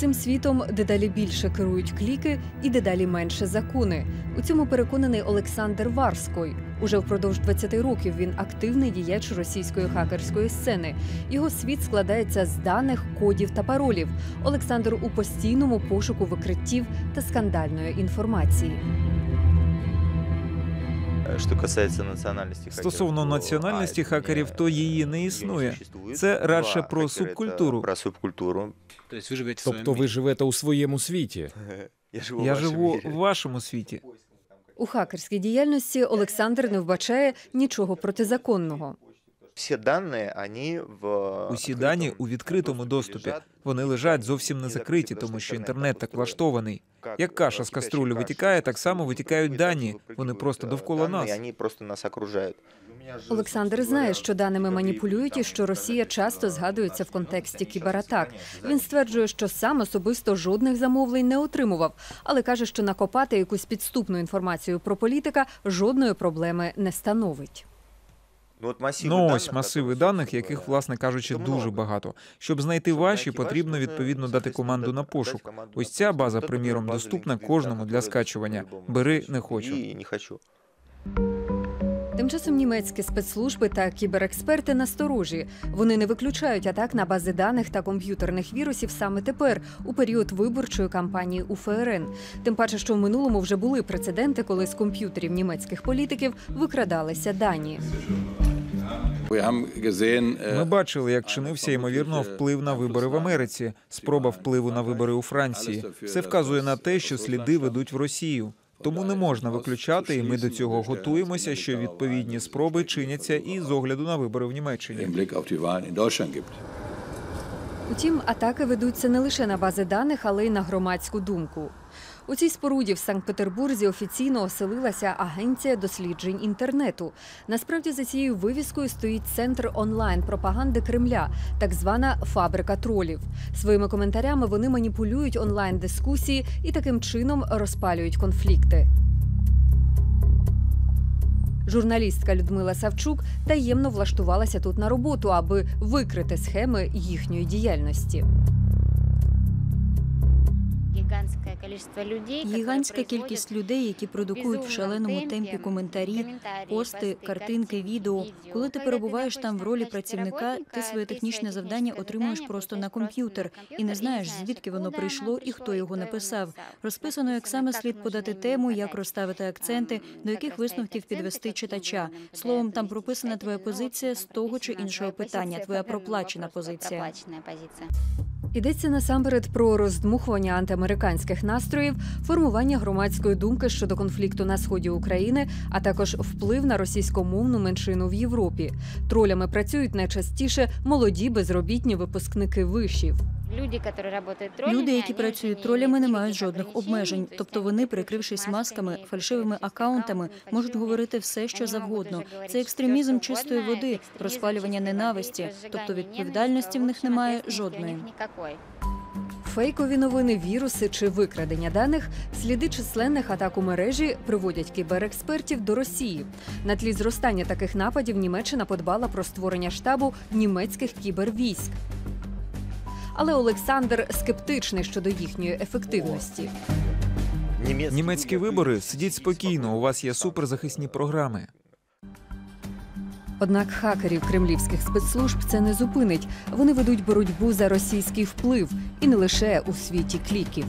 Цим світом дедалі більше керують кліки і дедалі менше закони. У цьому переконаний Олександр Варской. Уже впродовж 20 років він активний діяч російської хакерської сцени. Його світ складається з даних, кодів та паролів. Олександр у постійному пошуку викриттів та скандальної інформації. Що касається національності Стосовно національності хакерів, то її не існує. Це радше про субкультуру. Про субкультуру. Тобто ви живете у своєму світі. Я живу, Я живу в вашому світі. У хакерській діяльності Олександр не вбачає нічого протизаконного. Всі дані, вони в Усі дані у відкритому доступі. Вони лежать зовсім не закриті, тому що інтернет так влаштований. Як каша з каструлі витікає, так само витікають дані. Вони просто довкола нас. Вони просто нас окружають. Олександр знає, що даними маніпулюють і що Росія часто згадується в контексті кібератак. Він стверджує, що сам особисто жодних замовлень не отримував, але каже, що накопати якусь підступну інформацію про політика жодної проблеми не становить. Ну, от масиви Ну даних, ось масиви которые, даних, яких, власне кажучи, дуже багато. Щоб знайти ваші, потрібно відповідно дати команду на пошук. Ось ця база, приміром, доступна кожному для скачування. Бери, не хочу. І не хочу. Тим часом німецькі спецслужби та кіберексперти насторожі. Вони не виключають атак на бази даних та комп'ютерних вірусів саме тепер, у період виборчої кампанії у ФРН. Тим паче, що в минулому вже були прецеденти, коли з комп'ютерів німецьких політиків викрадалися дані. Ми бачили, як чинився ймовірно вплив на вибори в Америці, спроба впливу на вибори у Франції. Все вказує на те, що сліди ведуть в Росію. Тому не можна виключати, і ми до цього готуємося, що відповідні спроби чиняться і з огляду на вибори в Німеччині. Утім, атаки ведуться не лише на бази даних, але й на громадську думку. У цій споруді в Санкт-Петербурзі офіційно оселилася агенція досліджень інтернету. Насправді за цією вивіскою стоїть центр онлайн пропаганди Кремля, так звана фабрика тролів. Своїми коментарями вони маніпулюють онлайн дискусії і таким чином розпалюють конфлікти. Журналістка Людмила Савчук таємно влаштувалася тут на роботу, аби викрити схеми їхньої діяльності. Гігантська кількість людей, які продукують в шаленому темпі коментарі, пости, картинки, відео. Коли ти перебуваєш там в ролі працівника, ти своє технічне завдання отримуєш просто на комп'ютер і не знаєш, звідки воно прийшло і хто його написав. Розписано, як саме слід подати тему, як розставити акценти, до яких висновків підвести читача. Словом, там прописана твоя позиція з того чи іншого питання, твоя проплачена позиція. Йдеться насамперед про роздмухування антиамериканських настроїв, формування громадської думки щодо конфлікту на сході України, а також вплив на російськомовну меншину в Європі. Тролями працюють найчастіше молоді безробітні випускники вишів. Люди, які працюють тролями, не мають жодних обмежень. Тобто вони, прикрившись масками, фальшивими акаунтами, можуть говорити все, що завгодно. Це екстремізм чистої води, розпалювання ненависті. Тобто відповідальності в них немає жодної. Фейкові новини, віруси чи викрадення даних, сліди численних атак у мережі приводять кіберекспертів до Росії. На тлі зростання таких нападів Німеччина подбала про створення штабу німецьких кібервійськ. Але Олександр скептичний щодо їхньої ефективності. Німецькі вибори сидіть спокійно. У вас є суперзахисні програми. Однак хакерів кремлівських спецслужб це не зупинить. Вони ведуть боротьбу за російський вплив і не лише у світі кліків.